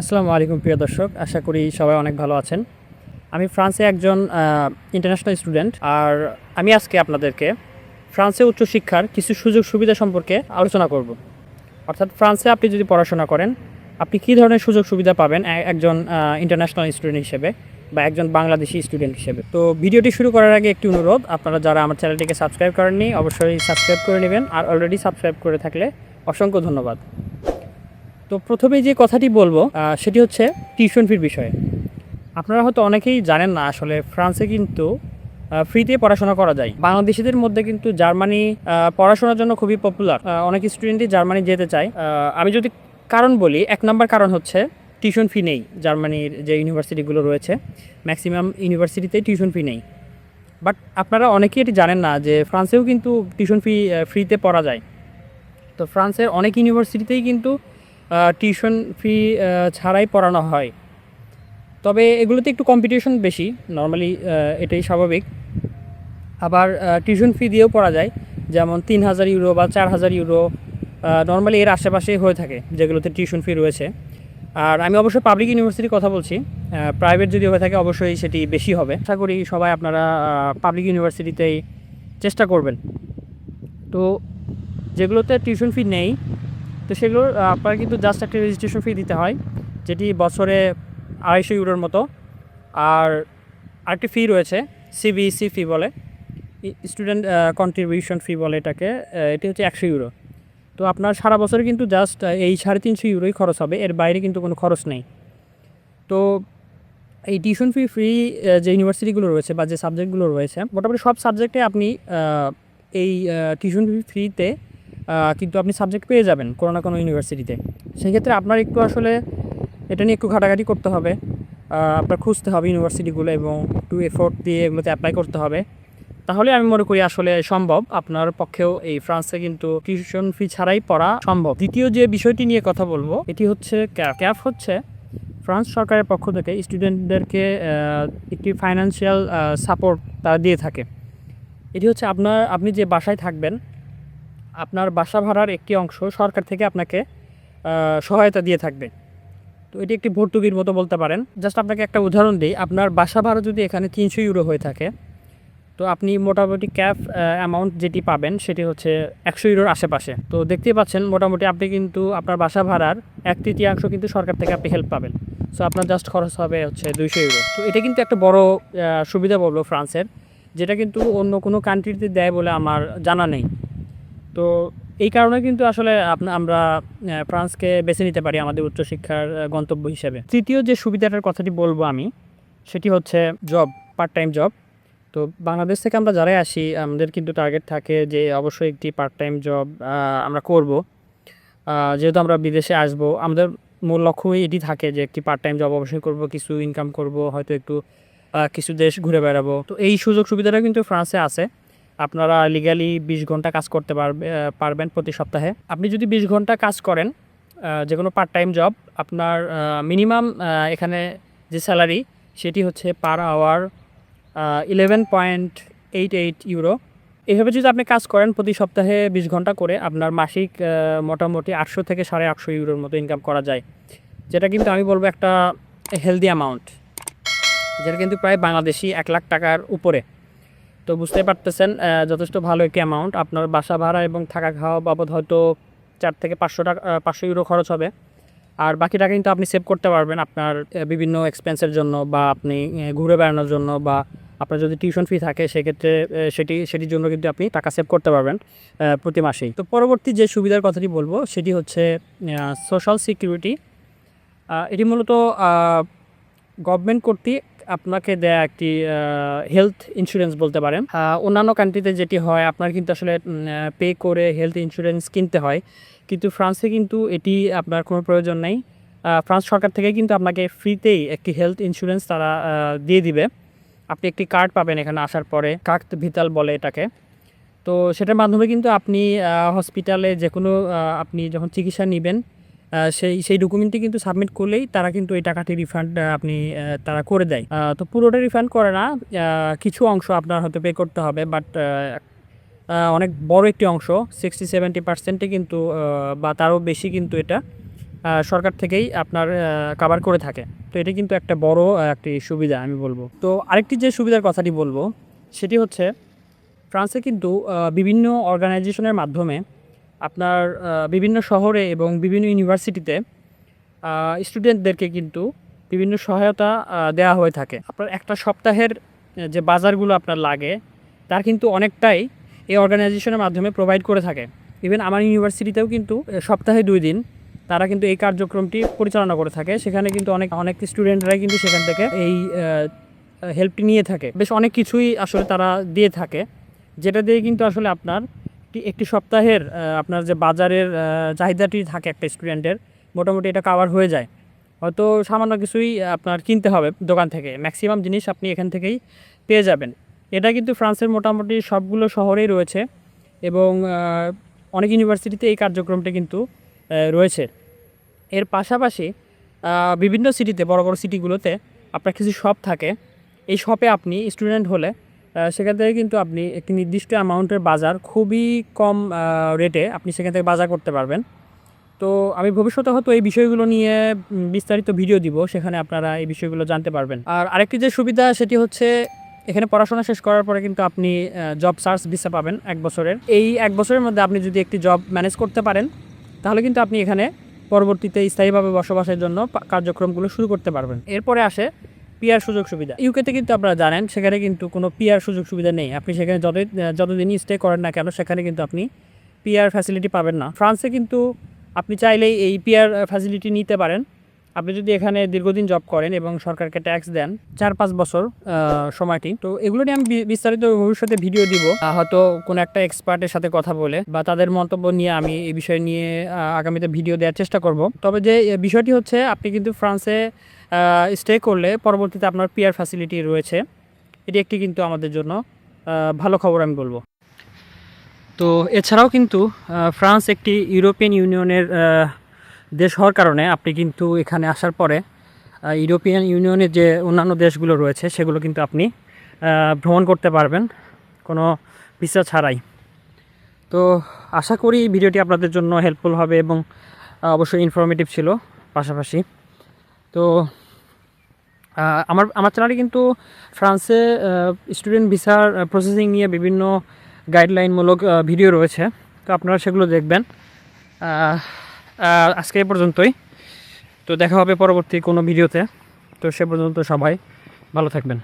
আসসালামু আলাইকুম, প্রিয় দর্শক। আশা করি সবাই অনেক ভালো আছেন। আমি ফ্রান্সে একজন ইন্টারন্যাশনাল স্টুডেন্ট আর আমি আজকে আপনাদেরকে ফ্রান্সে উচ্চশিক্ষার কিছু সুযোগ সুবিধা সম্পর্কে আলোচনা করব। অর্থাৎ ফ্রান্সে আপনি যদি পড়াশোনা করেন, আপনি কী ধরনের সুযোগ সুবিধা পাবেন একজন ইন্টারন্যাশনাল স্টুডেন্ট হিসেবে বা একজন বাংলাদেশি স্টুডেন্ট হিসেবে? তো ভিডিওটি শুরু করার আগে একটি অনুরোধ, আপনারা যারা আমার চ্যানেলটিকে সাবস্ক্রাইব করেননি, অবশ্যই সাবস্ক্রাইব করে নেবেন। আর অলরেডি সাবস্ক্রাইব করে থাকলে অসংখ্য ধন্যবাদ। তো প্রথমেই যে কথাটি বলব সেটি হচ্ছে টিউশন ফির বিষয়ে। আপনারা হয়তো অনেকেই জানেন না আসলে ফ্রান্সে কিন্তু ফ্রিতে পড়াশোনা করা যায়। বাংলাদেশিদের মধ্যে কিন্তু জার্মানি পড়াশোনার জন্য খুবই পপুলার অনেক স্টুডেন্টই জার্মানি যেতে চায়। আমি যদি কারণ বলি, এক নম্বর কারণ হচ্ছে টিউশন ফি নেই। জার্মানির যে ইউনিভার্সিটিগুলো রয়েছে ম্যাক্সিমাম ইউনিভার্সিটিতে টিউশন ফি নেই। বাট আপনারা অনেকেই এটি জানেন না যে ফ্রান্সেও কিন্তু টিউশন ফি ফ্রিতে পড়া যায়। তো ফ্রান্সের অনেক ইউনিভার্সিটিতেই কিন্তু টিউশন ফি ছাড়াই পড়ানো হয়। তবে এগুলোতে একটু কম্পিটিশন বেশি। নর্মালি এটাই স্বাভাবিক। আবার টিউশন ফি দিয়েও পড়া যায়। যেমন তিন হাজার ইউরো বা চার হাজার ইউরো নর্মালি এর আশেপাশেই হয়ে থাকে, যেগুলোতে টিউশন ফি রয়েছে। আর আমি অবশ্যই পাবলিক ইউনিভার্সিটির কথা বলছি। প্রাইভেট যদি হয়ে থাকে, অবশ্যই সেটি বেশি হবে। আশা করি সবাই আপনারা পাবলিক ইউনিভার্সিটিতেই চেষ্টা করবেন। তো যেগুলোতে টিউশন ফি নেই তো সেগুলো আহ, আপনার কিন্তু জাস্ট একটা রেজিস্ট্রেশন ফি দিতে হয় যেটি বছরে আড়াইশো ইউরোর মতো। আর আরেকটি ফি রয়েছে সিবিএসি ফি বলে। স্টুডেন্ট কন্ট্রিবিউশন ফি বলে এটাকে এটি হচ্ছে একশো ইউরো। তো আপনার সারা বছরে কিন্তু জাস্ট এই সাড়ে তিনশো ইউরোই খরচ হবে এর বাইরে কিন্তু কোনো খরচ নেই। তো এই টিউশন ফি ফ্রি যে ইউনিভার্সিটিগুলো রয়েছে বা যে সাবজেক্টগুলো রয়েছে মোটামুটি সব সাবজেক্টে আপনি এই টিউশন ফি ফ্রিতে কিন্তু আপনি সাবজেক্ট পেয়ে যাবেন কোনো না কোনো ইউনিভার্সিটিতে সেক্ষেত্রে আপনার একটু আসলে এটা নিয়ে একটু ঘাটাঘাটি করতে হবে। আপনার খুঁজতে হবে ইউনিভার্সিটিগুলো এবং একটু এফোর্ট দিয়ে এগুলোতে অ্যাপ্লাই করতে হবে। তাহলে আমি মনে করি আসলে সম্ভব। আপনার পক্ষেও এই ফ্রান্সে কিন্তু টিউশন ফি ছাড়াই পড়া সম্ভব। দ্বিতীয় যে বিষয়টি নিয়ে কথা বলব, এটি হচ্ছে ক্যাফ ক্যাফ হচ্ছে ফ্রান্স সরকারের পক্ষ থেকে স্টুডেন্টদেরকে একটি ফাইন্যান্সিয়াল সাপোর্ট তারা দিয়ে থাকে। এটি হচ্ছে আপনার, আপনি যে বাসায় থাকবেন আপনার বাসা ভাড়ার একটি অংশ সরকার থেকে আপনাকে সহায়তা দিয়ে থাকবে। তো এটি একটি ভর্তুকির মতো বলতে পারেন। জাস্ট আপনাকে একটা উদাহরণ দিই। আপনার বাসা ভাড়া যদি এখানে তিনশো ইউরো হয়ে থাকে, তো আপনি মোটামুটি ক্যাফ অ্যামাউন্ট যেটি পাবেন সেটি হচ্ছে একশো ইউরোর আশেপাশে। তো দেখতেই পাচ্ছেন, মোটামুটি আপনি কিন্তু আপনার বাসা ভাড়ার এক তৃতীয়াংশ কিন্তু সরকার থেকে আপনি হেল্প পাবেন। সো আপনার জাস্ট খরচ হবে হচ্ছে দুইশো ইউরো। তো এটা কিন্তু একটা বড় সুবিধা বলব ফ্রান্সের, যেটা কিন্তু অন্য কোনো কান্ট্রিতে দেয় বলে আমার জানা নেই। তো এই কারণে কিন্তু আসলে আমরা ফ্রান্সকে বেছে নিতে পারি আমাদের উচ্চশিক্ষার গন্তব্য হিসেবে। তৃতীয় যে সুবিধাটার কথাটি বলব আমি, সেটি হচ্ছে জব পার্ট টাইম জব তো বাংলাদেশ থেকে আমরা যারাই আসি, আমাদের কিন্তু টার্গেট থাকে যে অবশ্যই একটি পার্ট টাইম জব আমরা করব। যেহেতু আমরা বিদেশে আসব, আমাদের মূল লক্ষ্যই এটি থাকে যে একটি পার্ট টাইম জব অবশ্যই করব, কিছু ইনকাম করব, হয়তো একটু কিছু দেশ ঘুরে বেড়াবো। তো এই সুযোগ সুবিধাটা কিন্তু ফ্রান্সে আছে। আপনারা লিগালি বিশ ঘণ্টা কাজ করতে পারবে পারবেন প্রতি সপ্তাহে। আপনি যদি বিশ ঘণ্টা কাজ করেন যে কোনো পার্ট টাইম জব আপনার মিনিমাম এখানে যে স্যালারি সেটি হচ্ছে per hour eleven point eight eight euro এভাবে যদি আপনি কাজ করেন প্রতি সপ্তাহে বিশ ঘণ্টা করে, আপনার মাসিক মোটামুটি আটশো থেকে সাড়ে আটশো ইউরোর মতো ইনকাম করা যায়। যেটা কিন্তু আমি বলব একটা হেলদি অ্যামাউন্ট যেটা কিন্তু প্রায় বাংলাদেশি এক লাখ টাকার উপরে। তো বুঝতে পারতেছেন যথেষ্ট ভালো একটি অ্যামাউন্ট আপনার বাসা ভাড়া এবং থাকা খাওয়া বাবদ হয়তো চার থেকে পাঁচশো টাকা পাঁচশো ইউরো খরচ হবে। আর বাকি টাকা কিন্তু আপনি সেভ করতে পারবেন আপনার বিভিন্ন এক্সপেন্সের জন্য বা আপনি ঘুরে বেড়ানোর জন্য বা আপনার যদি টিউশন ফি থাকে, সেক্ষেত্রে সেটি, সেটির জন্য কিন্তু আপনি টাকা সেভ করতে পারবেন প্রতি মাসেই। তো পরবর্তী যে সুবিধার কথাটি বলব, সেটি হচ্ছে সোশ্যাল সিকিউরিটি এটি মূলত গভর্নমেন্ট কর্তৃক আপনাকে দেয়া একটি হেলথ ইন্স্যুরেন্স বলতে পারেন। অন্যান্য কান্ট্রিতে যেটি হয়, আপনার কিন্তু আসলে পে করে হেলথ ইন্স্যুরেন্স কিনতে হয়। কিন্তু ফ্রান্সে কিন্তু এটি আপনার কোনো প্রয়োজন নেই। ফ্রান্স সরকার থেকে কিন্তু আপনাকে ফ্রিতেই একটি হেলথ ইন্স্যুরেন্স তারা দিয়ে দিবে। আপনি একটি কার্ড পাবেন এখানে আসার পরে কার্ড ভিতাল বলে এটাকে। তো সেটার মাধ্যমে কিন্তু আপনি হসপিটালে যে কোনো আপনি যখন চিকিৎসা নেবেন সেই সেই ডকুমেন্টটি কিন্তু সাবমিট করলেই তারা কিন্তু এই টাকাটি রিফান্ড আপনি তারা করে দেয়। তো পুরোটা রিফান্ড করে না কিছু অংশ আপনার হয়তো পে করতে হবে বাট অনেক বড় একটি অংশ সিক্সটি সেভেন্টি পার্সেন্টে কিন্তু বা তারও বেশি কিন্তু এটা সরকার থেকেই আপনার কাভার করে থাকে। তো এটা কিন্তু একটা বড় একটি সুবিধা আমি বলব। তো আরেকটি যে সুবিধার কথাটি বলব, সেটি হচ্ছে, ফ্রান্সে কিন্তু বিভিন্ন অর্গানাইজেশনের মাধ্যমে আপনার বিভিন্ন শহরে এবং বিভিন্ন ইউনিভার্সিটিতে স্টুডেন্টদেরকে কিন্তু বিভিন্ন সহায়তা দেওয়া হয়ে থাকে। আপনার একটা সপ্তাহের যে বাজারগুলো আপনার লাগে, তার কিন্তু অনেকটাই এই অর্গানাইজেশনের মাধ্যমে প্রোভাইড করে থাকে। ইভেন আমার ইউনিভার্সিটিতেও কিন্তু সপ্তাহে দুই দিন তারা কিন্তু এই কার্যক্রমটি পরিচালনা করে থাকে। সেখানে কিন্তু অনেক অনেক স্টুডেন্টরাই কিন্তু সেখান থেকে এই হেল্পটি নিয়ে থাকে। বেশ অনেক কিছুই আসলে তারা দিয়ে থাকে, যেটা দিয়ে কিন্তু আসলে আপনার একটি- একটি সপ্তাহের আপনার যে বাজারের চাহিদাটি থাকে একটা স্টুডেন্টের মোটামুটি এটা কাভার হয়ে যায়। হয়তো সামান্য কিছুই আপনার কিনতে হবে দোকান থেকে। ম্যাক্সিমাম জিনিস আপনি এখান থেকেই পেয়ে যাবেন। এটা কিন্তু ফ্রান্সের মোটামুটি সবগুলো শহরেই রয়েছে এবং অনেক ইউনিভার্সিটিতে এই কার্যক্রমটা কিন্তু রয়েছে। এর পাশাপাশি বিভিন্ন সিটিতে বড় বড় সিটিগুলোতে আপনার কিছু শপ থাকে। এই শপে আপনি স্টুডেন্ট হলে সেখান থেকে কিন্তু আপনি একটি নির্দিষ্ট অ্যামাউন্টের বাজার খুবই কম রেটে আপনি সেখান থেকে বাজার করতে পারবেন। তো আমি ভবিষ্যতে হয়তো এই বিষয়গুলো নিয়ে বিস্তারিত ভিডিও দিব, সেখানে আপনারা এই বিষয়গুলো জানতে পারবেন। আর আরেকটি যে সুবিধা, সেটি হচ্ছে এখানে পড়াশোনা শেষ করার পরে কিন্তু আপনি জব সার্চ ভিসা পাবেন এক বছরের। এই এক বছরের মধ্যে আপনি যদি একটি জব ম্যানেজ করতে পারেন, তাহলে কিন্তু আপনি এখানে পরবর্তীতে স্থায়ীভাবে বসবাসের জন্য কার্যক্রমগুলো শুরু করতে পারবেন। এরপরে আসে পিয়ার সুযোগ সুবিধা। ইউকেতে কিন্তু আপনারা জানেন, সেখানে কিন্তু কোনো পিয়ার সুযোগ সুবিধা নেই। আপনি সেখানে যত যতদিনই স্টে করেন না কেন, সেখানে কিন্তু আপনি পিয়ার ফ্যাসিলিটি পাবেন না। ফ্রান্সে কিন্তু আপনি চাইলেই এই পিয়ার ফ্যাসিলিটি নিতে পারেন। আপনি যদি এখানে দীর্ঘদিন জব করেন এবং সরকারকে ট্যাক্স দেন চার পাঁচ বছর সময়টি, তো এগুলো নিয়ে আমি বিস্তারিত ভবিষ্যতে ভিডিও দিব। হয়তো কোনো একটা এক্সপার্টের সাথে কথা বলে বা তাদের মন্তব্য নিয়ে আমি এই বিষয় নিয়ে আগামীতে ভিডিও দেওয়ার চেষ্টা করব। তবে যে বিষয়টি হচ্ছে, আপনি কিন্তু ফ্রান্সে স্টে করলে পরবর্তীতে আপনার পিয়ার ফ্যাসিলিটি রয়েছে। এটি একটি কিন্তু আমাদের জন্য ভালো খবর আমি বলব। তো এছাড়াও কিন্তু ফ্রান্স একটি ইউরোপিয়ান ইউনিয়নের দেশ হওয়ার কারণে আপনি কিন্তু এখানে আসার পরে ইউরোপিয়ান ইউনিয়নের যে অন্যান্য দেশগুলো রয়েছে, সেগুলো কিন্তু আপনি ভ্রমণ করতে পারবেন। কোনো ভিসা ছাড়াই। তো আশা করি ভিডিওটি আপনাদের জন্য হেল্পফুল হবে এবং অবশ্যই ইনফরমেটিভ ছিল, পাশাপাশি। তো আমার আমার চ্যানেলে কিন্তু ফ্রান্সে স্টুডেন্ট ভিসার প্রসেসিং নিয়ে বিভিন্ন গাইডলাইনমূলক ভিডিও রয়েছে। তো আপনারা সেগুলো দেখবেন। আজকে এ পর্যন্তই। তো দেখা হবে পরবর্তী কোনো ভিডিওতে তো সে পর্যন্ত সবাই ভালো থাকবেন।